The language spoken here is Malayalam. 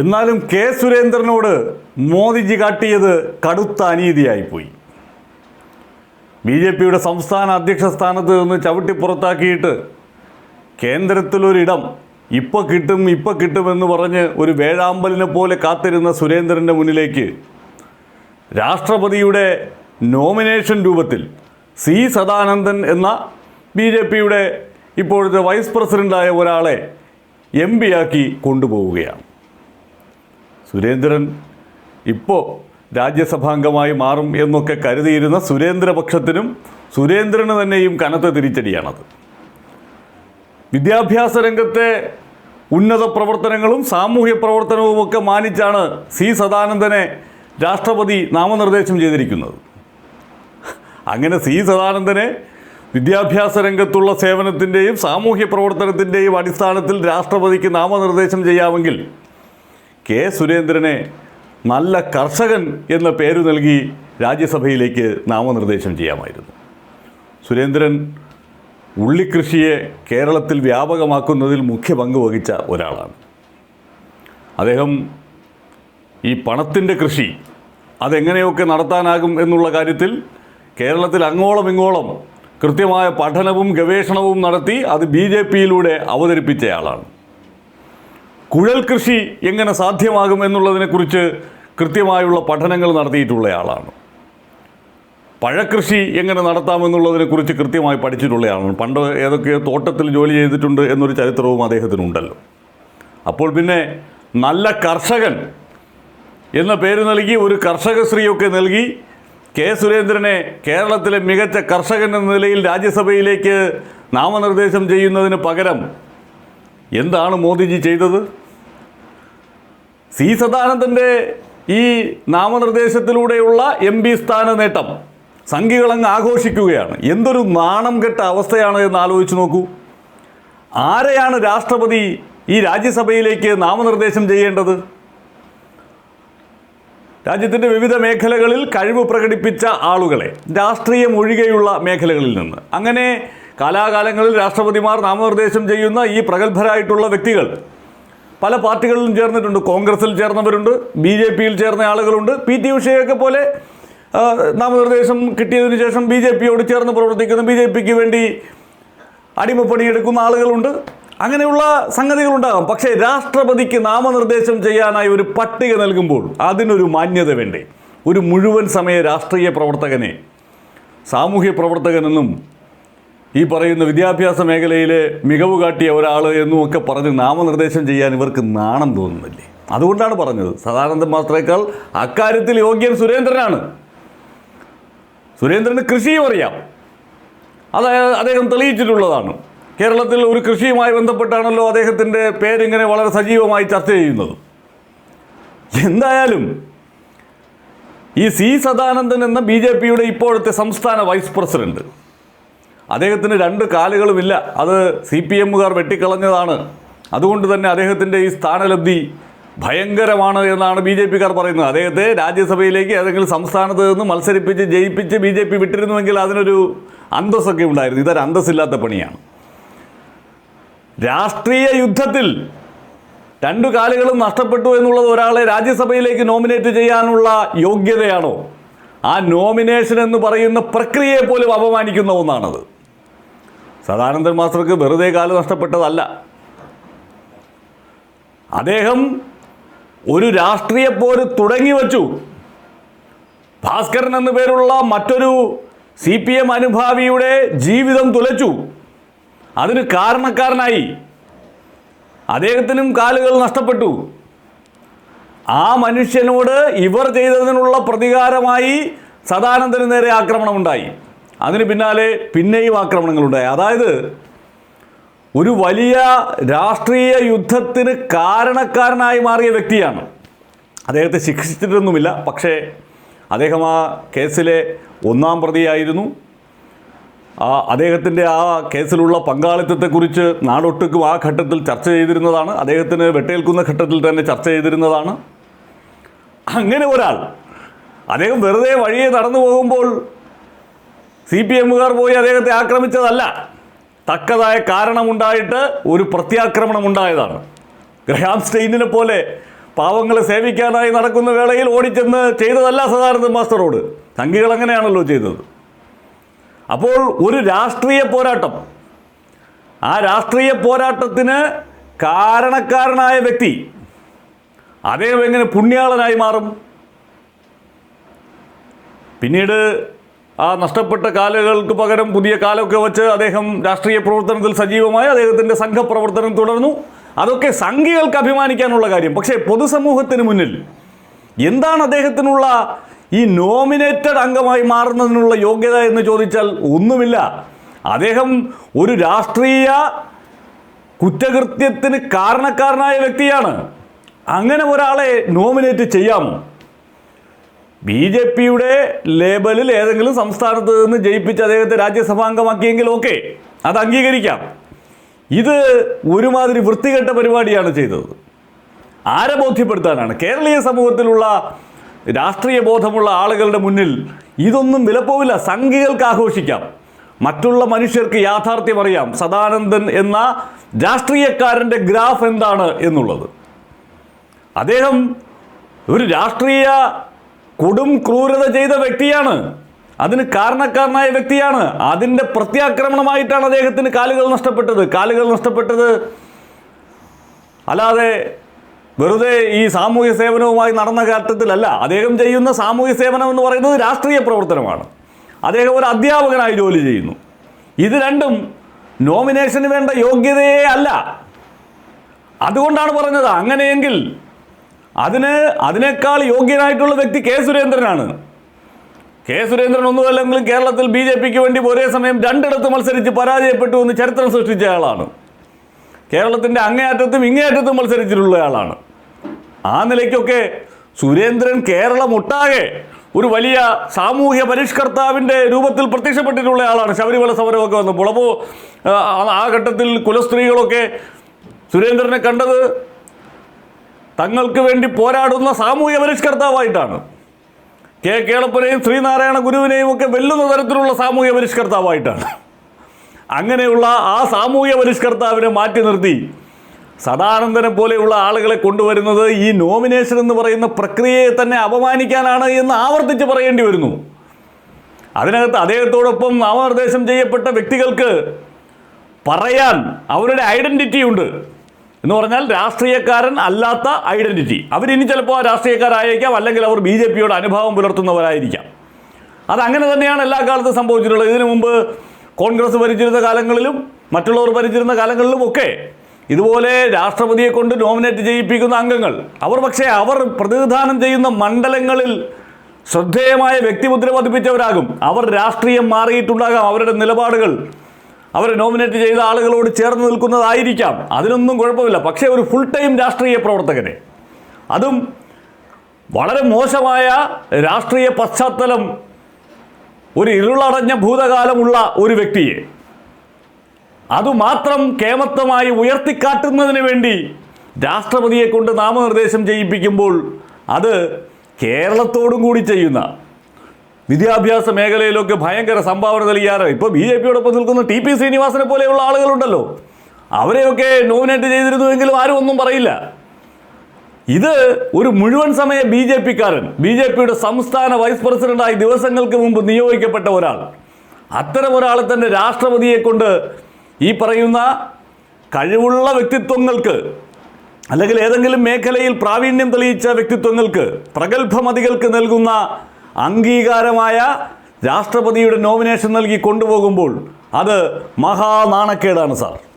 എന്നാലും കെ സുരേന്ദ്രനോട് മോദിജി കാട്ടിയത് കടുത്ത അനീതിയായിപ്പോയി. ബി ജെ പിയുടെ സംസ്ഥാന അധ്യക്ഷ സ്ഥാനത്ത് നിന്ന് ചവിട്ടി പുറത്താക്കിയിട്ട് കേന്ദ്രത്തിലൊരിടം ഇപ്പോൾ കിട്ടും ഇപ്പോൾ കിട്ടുമെന്ന് പറഞ്ഞ് ഒരു വേഴാമ്പലിനെ പോലെ കാത്തിരുന്ന സുരേന്ദ്രന്റെ മുന്നിലേക്ക് രാഷ്ട്രപതിയുടെ നോമിനേഷൻ രൂപത്തിൽ സി സദാനന്ദൻ എന്ന ബി ജെ പിയുടെ ഇപ്പോഴത്തെ വൈസ് പ്രസിഡന്റായ ഒരാളെ എം പിയാക്കി കൊണ്ടുപോവുകയാണ്. സുരേന്ദ്രൻ ഇപ്പോൾ രാജ്യസഭാംഗമായി മാറും എന്നൊക്കെ കരുതിയിരുന്ന സുരേന്ദ്രപക്ഷത്തിനും സുരേന്ദ്രന് തന്നെയും കനത്ത തിരിച്ചടിയാണത്. വിദ്യാഭ്യാസ രംഗത്തെ ഉന്നത പ്രവർത്തനങ്ങളും സാമൂഹ്യ പ്രവർത്തനവുമൊക്കെ മാനിച്ചാണ് സി സദാനന്ദനെ രാഷ്ട്രപതി നാമനിർദ്ദേശം ചെയ്തിരിക്കുന്നത്. അങ്ങനെ സി സദാനന്ദനെ വിദ്യാഭ്യാസ രംഗത്തുള്ള സേവനത്തിന്റെയും സാമൂഹ്യ പ്രവർത്തനത്തിന്റെയും അടിസ്ഥാനത്തിൽ രാഷ്ട്രപതിക്ക് നാമനിർദ്ദേശം ചെയ്യാമെങ്കിൽ കെ സുരേന്ദ്രനെ നല്ല കർഷകൻ എന്ന പേര് നൽകി രാജ്യസഭയിലേക്ക് നാമനിർദ്ദേശം ചെയ്യാമായിരുന്നു. സുരേന്ദ്രൻ ഉള്ളിക്കൃഷിയെ കേരളത്തിൽ വ്യാപകമാക്കുന്നതിൽ മുഖ്യ പങ്ക് വഹിച്ച ഒരാളാണ്. അദ്ദേഹം ഈ പണത്തിന്റെ കൃഷി അതെങ്ങനെയൊക്കെ നടത്താനാകും എന്നുള്ള കാര്യത്തിൽ കേരളത്തിൽ അങ്ങോളം ഇങ്ങോളം കൃത്യമായ പഠനവും ഗവേഷണവും നടത്തി അത് ബി ജെ പിയിലൂടെ അവതരിപ്പിച്ചയാളാണ്. കുഴൽ കൃഷി എങ്ങനെ സാധ്യമാകും എന്നുള്ളതിനെക്കുറിച്ച് കൃത്യമായുള്ള പഠനങ്ങൾ നടത്തിയിട്ടുള്ളയാളാണ് പഴക്കൃഷി എങ്ങനെ നടത്താമെന്നുള്ളതിനെക്കുറിച്ച് കൃത്യമായി പഠിച്ചിട്ടുള്ളയാളാണ് പണ്ട് ഏതൊക്കെയോ തോട്ടത്തിൽ ജോലി ചെയ്തിട്ടുണ്ട് എന്നൊരു ചരിത്രവും അദ്ദേഹത്തിനുണ്ടല്ലോ. അപ്പോൾ പിന്നെ നല്ല കർഷകൻ എന്ന പേര് നൽകി ഒരു കർഷക കർഷകശ്രീയൊക്കെ നൽകി കെ സുരേന്ദ്രനെ കേരളത്തിലെ മികച്ച കർഷകൻ എന്ന നിലയിൽ രാജ്യസഭയിലേക്ക് നാമനിർദ്ദേശം ചെയ്യുന്നതിന് പകരം എന്താണ് മോദിജി ചെയ്തത്? സി സദാനന്ദന്റെ ഈ നാമനിർദ്ദേശത്തിലൂടെയുള്ള എം പി സ്ഥാന നേട്ടം സംഘികളങ്ങ് ആഘോഷിക്കുകയാണ്. എന്തൊരു നാണം കെട്ട അവസ്ഥയാണ് എന്ന് ആലോചിച്ച് നോക്കൂ. ആരെയാണ് രാഷ്ട്രപതി ഈ രാജ്യസഭയിലേക്ക് നാമനിർദ്ദേശം ചെയ്യേണ്ടത്? രാജ്യത്തിന്റെ വിവിധ മേഖലകളിൽ കഴിവ് പ്രകടിപ്പിച്ച ആളുകളെ രാഷ്ട്രീയം ഒഴികെയുള്ള മേഖലകളിൽ നിന്ന്. അങ്ങനെ കാലാകാലങ്ങളിൽ രാഷ്ട്രപതിമാർ നാമനിർദ്ദേശം ചെയ്യുന്ന ഈ പ്രഗത്ഭരായിട്ടുള്ള വ്യക്തികൾ പല പാർട്ടികളിലും ചേർന്നിട്ടുണ്ട്. കോൺഗ്രസിൽ ചേർന്നവരുണ്ട് ബി ജെ പിയിൽ ചേർന്ന ആളുകളുണ്ട്. പി ടി ഉഷയൊക്കെ പോലെ നാമനിർദ്ദേശം കിട്ടിയതിനു ശേഷം ബി ജെ പിയോട് ചേർന്ന് പ്രവർത്തിക്കുന്ന ബി ജെ പിക്ക് വേണ്ടി അടിമപ്പണിയെടുക്കുന്ന ആളുകളുണ്ട്. അങ്ങനെയുള്ള സംഗതികളുണ്ടാകാം. പക്ഷേ രാഷ്ട്രപതിക്ക് നാമനിർദ്ദേശം ചെയ്യാനായി ഒരു പട്ടിക നൽകുമ്പോൾ അതിനൊരു മാന്യത വേണ്ടേ? ഒരു മുഴുവൻ സമയ രാഷ്ട്രീയ പ്രവർത്തകനെ സാമൂഹ്യ പ്രവർത്തകനെന്നും ഈ പറയുന്ന വിദ്യാഭ്യാസ മേഖലയിലെ മികവ് കാട്ടിയ ഒരാൾ എന്നും ഒക്കെ പറഞ്ഞ് നാമനിർദ്ദേശം ചെയ്യാൻ ഇവർക്ക് നാണം തോന്നുന്നില്ലേ? അതുകൊണ്ടാണ് പറഞ്ഞത്. സദാനന്ദ മാസ്റ്ററേക്കാൾ അക്കാര്യത്തിൽ യോഗ്യൻ സുരേന്ദ്രനാണ്. സുരേന്ദ്രന് കൃഷിയും അറിയാം. അതായത് അദ്ദേഹം തെളിയിച്ചിട്ടുള്ളതാണ്. കേരളത്തിൽ ഒരു കൃഷിയുമായി ബന്ധപ്പെട്ടാണല്ലോ അദ്ദേഹത്തിന്റെ പേരിങ്ങനെ വളരെ സജീവമായി ചർച്ച ചെയ്യുന്നത്. എന്തായാലും ഈ സി സദാനന്ദൻ എന്ന ബി ജെ പിയുടെ ഇപ്പോഴത്തെ സംസ്ഥാന വൈസ് പ്രസിഡന്റ് അദ്ദേഹത്തിന് രണ്ട് കാലുകളുമില്ല. അത് സി പി എമ്മുകാർ വെട്ടിക്കളഞ്ഞതാണ്. അതുകൊണ്ട് തന്നെ അദ്ദേഹത്തിന്റെ ഈ സ്ഥാനലബ്ധി ഭയങ്കരമാണ് എന്നാണ് ബി ജെ പിക്കാർ പറയുന്നത്. അദ്ദേഹത്തെ രാജ്യസഭയിലേക്ക് ഏതെങ്കിലും സംസ്ഥാനത്ത് നിന്ന് മത്സരിപ്പിച്ച് ജയിപ്പിച്ച് ബി ജെ പി വിട്ടിരുന്നുവെങ്കിൽ അതിനൊരു അന്തസ്സൊക്കെ ഉണ്ടായിരുന്നു. ഇതൊരു അന്തസ്സില്ലാത്ത പണിയാണ്. രാഷ്ട്രീയ യുദ്ധത്തിൽ രണ്ടു കാലുകളും നഷ്ടപ്പെട്ടു എന്നുള്ളത് ഒരാളെ രാജ്യസഭയിലേക്ക് നോമിനേറ്റ് ചെയ്യാനുള്ള യോഗ്യതയാണോ? ആ നോമിനേഷൻ എന്ന് പറയുന്ന പ്രക്രിയയെ പോലും അപമാനിക്കുന്ന ഒന്നാണത്. സദാനന്ദൻ മാസ്റ്റർക്ക് വെറുതെ കാൽ നഷ്ടപ്പെട്ടതല്ല. അദ്ദേഹം ഒരു രാഷ്ട്രീയ പോര് തുടങ്ങി വച്ചു. ഭാസ്കരൻ എന്ന പേരുള്ള മറ്റൊരു സി പി എം അനുഭാവിയുടെ ജീവിതം തുലച്ചു. അതിന് കാരണക്കാരനായി അദ്ദേഹത്തിനും കാലുകൾ നഷ്ടപ്പെട്ടു. ആ മനുഷ്യനോട് ഇവർ ചെയ്തതിനുള്ള പ്രതികാരമായി സദാനന്ദന് നേരെ ആക്രമണമുണ്ടായി. അതിന് പിന്നാലെ പിന്നെയും ആക്രമണങ്ങളുണ്ടായി. അതായത് ഒരു വലിയ രാഷ്ട്രീയ യുദ്ധത്തിന് കാരണക്കാരനായി മാറിയ വ്യക്തിയാണ്. അദ്ദേഹത്തെ ശിക്ഷിച്ചിട്ടൊന്നുമില്ല. പക്ഷേ അദ്ദേഹം ആ കേസിലെ ഒന്നാം പ്രതിയായിരുന്നു. ആ അദ്ദേഹത്തിന്റെ ആ കേസിലുള്ള പങ്കാളിത്തത്തെക്കുറിച്ച് നാടൊട്ടുക്കും ആ ഘട്ടത്തിൽ ചർച്ച ചെയ്തിരുന്നതാണ്. അദ്ദേഹത്തിന് വെട്ടേൽക്കുന്ന ഘട്ടത്തിൽ തന്നെ ചർച്ച ചെയ്തിരുന്നതാണ്. അങ്ങനെ ഒരാൾ അദ്ദേഹം വെറുതെ വഴിയെ നടന്നു പോകുമ്പോൾ സി പി എമ്മുകാർ പോയി അദ്ദേഹത്തെ ആക്രമിച്ചതല്ല. തക്കതായ കാരണമുണ്ടായിട്ട് ഒരു പ്രത്യാക്രമണം ഉണ്ടായതാണ് ഗ്രഹാം സ്റ്റെയിനിനെ പോലെ പാവങ്ങളെ സേവിക്കാനായി നടക്കുന്ന വേളയിൽ ഓടിച്ചെന്ന് ചെയ്തതല്ല സദാനന്ദ മാസ്റ്ററോട്. സംഘികൾ അങ്ങനെയാണല്ലോ ചെയ്തത്. അപ്പോൾ ഒരു രാഷ്ട്രീയ പോരാട്ടം. ആ രാഷ്ട്രീയ പോരാട്ടത്തിന് കാരണക്കാരനായ വ്യക്തി അദ്ദേഹം എങ്ങനെ പുണ്യാളനായി മാറും? പിന്നീട് ആ നഷ്ടപ്പെട്ട കാലുകൾക്ക് പകരം പുതിയ കാലമൊക്കെ വെച്ച് അദ്ദേഹം രാഷ്ട്രീയ പ്രവർത്തനത്തിൽ സജീവമായി അദ്ദേഹത്തിന്റെ സംഘപ്രവർത്തനം തുടർന്നു. അതൊക്കെ സംഘികൾക്ക് അഭിമാനിക്കാനുള്ള കാര്യം. പക്ഷേ പൊതുസമൂഹത്തിന് മുന്നിൽ എന്താണ് അദ്ദേഹത്തിനുള്ള ഈ നോമിനേറ്റഡ് അംഗമായി മാറുന്നതിനുള്ള യോഗ്യത എന്ന് ചോദിച്ചാൽ ഒന്നുമില്ല. അദ്ദേഹം ഒരു രാഷ്ട്രീയ കുറ്റകൃത്യത്തിന് കാരണക്കാരനായ വ്യക്തിയാണ്. അങ്ങനെ ഒരാളെ നോമിനേറ്റ് ചെയ്യാമോ? ബി ജെ പിയുടെ ലേബലിൽ ഏതെങ്കിലും സംസ്ഥാനത്ത് നിന്ന് ജയിപ്പിച്ച് അദ്ദേഹത്തെ രാജ്യസഭാംഗമാക്കിയെങ്കിൽ ഓക്കെ അത് അംഗീകരിക്കാം. ഇത് ഒരുമാതിരി വൃത്തികെട്ട പരിപാടിയാണ് ചെയ്തത്. ആരെ ബോധ്യപ്പെടുത്താനാണ്? കേരളീയ സമൂഹത്തിലുള്ള രാഷ്ട്രീയ ബോധമുള്ള ആളുകളുടെ മുന്നിൽ ഇതൊന്നും വിലപ്പോവില്ല. സംഘികൾക്ക് ആഘോഷിക്കാം. മറ്റുള്ള മനുഷ്യർക്ക് യാഥാർത്ഥ്യം അറിയാം. സദാനന്ദൻ എന്ന രാഷ്ട്രീയക്കാരന്റെ ഗ്രാഫ് എന്താണ് എന്നുള്ളത്. അദ്ദേഹം ഒരു രാഷ്ട്രീയ കൊടും ക്രൂരത ചെയ്ത വ്യക്തിയാണ്. അതിന് കാരണക്കാരനായ വ്യക്തിയാണ്. അതിന്റെ പ്രത്യാക്രമണമായിട്ടാണ് അദ്ദേഹത്തിന് കാലുകൾ നഷ്ടപ്പെട്ടത്. കാലുകൾ നഷ്ടപ്പെട്ടത് അല്ലാതെ വെറുതെ ഈ സാമൂഹ്യ സേവനവുമായി നടന്ന ഘട്ടത്തിലല്ല അദ്ദേഹം ചെയ്യുന്ന സാമൂഹ്യ സേവനം എന്ന് പറയുന്നത് രാഷ്ട്രീയ പ്രവർത്തനമാണ്. അദ്ദേഹം ഒരു അധ്യാപകനായി ജോലി ചെയ്യുന്നു. ഇത് രണ്ടും നോമിനേഷന് വേണ്ട യോഗ്യതയേ അല്ല. അതുകൊണ്ടാണ് പറഞ്ഞത് അങ്ങനെയെങ്കിൽ അതിന് അതിനേക്കാൾ യോഗ്യനായിട്ടുള്ള വ്യക്തി കെ സുരേന്ദ്രനാണ്. കെ സുരേന്ദ്രൻ ഒന്നുമല്ലെങ്കിലും കേരളത്തിൽ ബി ജെ പിക്ക് വേണ്ടി ഒരേ സമയം രണ്ടിടത്ത് മത്സരിച്ച് പരാജയപ്പെട്ടു എന്ന് ചരിത്രം സൃഷ്ടിച്ച ആളാണ്. കേരളത്തിന്റെ അങ്ങേയറ്റത്തും ഇങ്ങേയറ്റത്തും മത്സരിച്ചിട്ടുള്ള ആളാണ്. ആ നിലയ്ക്കൊക്കെ സുരേന്ദ്രൻ കേരളം ഒട്ടാകെ ഒരു വലിയ സാമൂഹ്യ പരിഷ്കർത്താവിന്റെ രൂപത്തിൽ പ്രത്യക്ഷപ്പെട്ടിട്ടുള്ള ആളാണ്. ശബരിമല സമരമൊക്കെ വന്നപ്പോൾ. അപ്പോൾ ആ ഘട്ടത്തിൽ കുലസ്ത്രീകളൊക്കെ സുരേന്ദ്രനെ കണ്ടത് തങ്ങൾക്ക് വേണ്ടി പോരാടുന്ന സാമൂഹ്യ പരിഷ്കർത്താവായിട്ടാണ്. കെ. കേളപ്പനെയും ശ്രീനാരായണ ഗുരുവിനെയും ഒക്കെ വെല്ലുന്ന തരത്തിലുള്ള സാമൂഹ്യ പരിഷ്കർത്താവായിട്ടാണ്. അങ്ങനെയുള്ള ആ സാമൂഹ്യ പരിഷ്കർത്താവിനെ മാറ്റി നിർത്തി സദാനന്ദനെ പോലെയുള്ള ആളുകളെ കൊണ്ടുവരുന്നത് ഈ നോമിനേഷൻ എന്ന് പറയുന്ന പ്രക്രിയയെ തന്നെ അപമാനിക്കാനാണ് എന്ന് ആവർത്തിച്ച് പറയേണ്ടി വരുന്നു. അതിനകത്ത് അദ്ദേഹത്തോടൊപ്പം നാമനിർദ്ദേശം ചെയ്യപ്പെട്ട വ്യക്തികൾക്ക് പറയാൻ അവരുടെ ഐഡന്റിറ്റി ഉണ്ട്. എന്ന് പറഞ്ഞാൽ രാഷ്ട്രീയക്കാരൻ അല്ലാത്ത ഐഡന്റിറ്റി അവരിനി ചിലപ്പോൾ രാഷ്ട്രീയക്കാരായേക്കാം അല്ലെങ്കിൽ അവർ ബി ജെ പിയോട് അനുഭാവം പുലർത്തുന്നവരായിരിക്കാം. അതങ്ങനെ തന്നെയാണ് എല്ലാ കാലത്തും സംഭവിച്ചിട്ടുള്ളത്. ഇതിനു മുമ്പ് കോൺഗ്രസ് ഭരിച്ചിരുന്ന കാലങ്ങളിലും മറ്റുള്ളവർ ഭരിച്ചിരുന്ന കാലങ്ങളിലും ഒക്കെ ഇതുപോലെ രാഷ്ട്രപതിയെ കൊണ്ട് നോമിനേറ്റ് ചെയ്യിപ്പിക്കുന്ന അംഗങ്ങൾ അവർ പക്ഷേ അവർ പ്രതിനിധാനം ചെയ്യുന്ന മണ്ഡലങ്ങളിൽ ശ്രദ്ധേയമായ വ്യക്തിമുദ്ര പതിപ്പിച്ചവരാകും. അവർ രാഷ്ട്രീയം മാറിയിട്ടുണ്ടാകാം. അവരുടെ നിലപാടുകൾ അവരെ നോമിനേറ്റ് ചെയ്ത ആളുകളോട് ചേർന്ന് നിൽക്കുന്നതായിരിക്കാം. അതിനൊന്നും കുഴപ്പമില്ല. പക്ഷേ ഒരു ഫുൾ ടൈം രാഷ്ട്രീയ പ്രവർത്തകനെ അതും വളരെ മോശമായ രാഷ്ട്രീയ പശ്ചാത്തലം ഒരു ഇരുളടഞ്ഞ ഭൂതകാലമുള്ള ഒരു വ്യക്തിയെ അതുമാത്രം കേമത്വമായി ഉയർത്തിക്കാട്ടുന്നതിന് വേണ്ടി രാഷ്ട്രപതിയെ കൊണ്ട് നാമനിർദ്ദേശം ചെയ്യിപ്പിക്കുമ്പോൾ അത് കേരളത്തോടും കൂടി ചെയ്യുന്ന വിദ്യാഭ്യാസ മേഖലയിലൊക്കെ ഭയങ്കര സംഭാവന നൽകിയാറ്. ഇപ്പോൾ ബി ജെ പിയോടൊപ്പം നിൽക്കുന്ന ടി പി ശ്രീനിവാസനെ പോലെയുള്ള ആളുകളുണ്ടല്ലോ. അവരെയൊക്കെ നോമിനേറ്റ് ചെയ്തിരുന്നുവെങ്കിലും ആരും ഒന്നും പറയില്ല. ഇത് ഒരു മുഴുവൻ സമയ ബി ജെ പിക്കാരൻ ബി ജെ പിയുടെ സംസ്ഥാന വൈസ് പ്രസിഡന്റായി ദിവസങ്ങൾക്ക് മുമ്പ് നിയോഗിക്കപ്പെട്ട ഒരാൾ. അത്തരം ഒരാളെ തന്നെ രാഷ്ട്രപതിയെ കൊണ്ട് ഈ പറയുന്ന കഴിവുള്ള വ്യക്തിത്വങ്ങൾക്ക് അല്ലെങ്കിൽ ഏതെങ്കിലും മേഖലയിൽ പ്രാവീണ്യം തെളിയിച്ച വ്യക്തിത്വങ്ങൾക്ക് പ്രഗത്ഭമതികൾക്ക് നൽകുന്ന അംഗീകാരമായ രാഷ്ട്രപതിയുടെ നോമിനേഷൻ നൽകി കൊണ്ടുപോകുമ്പോൾ അത് മഹാനാണക്കേടാണ് സാർ.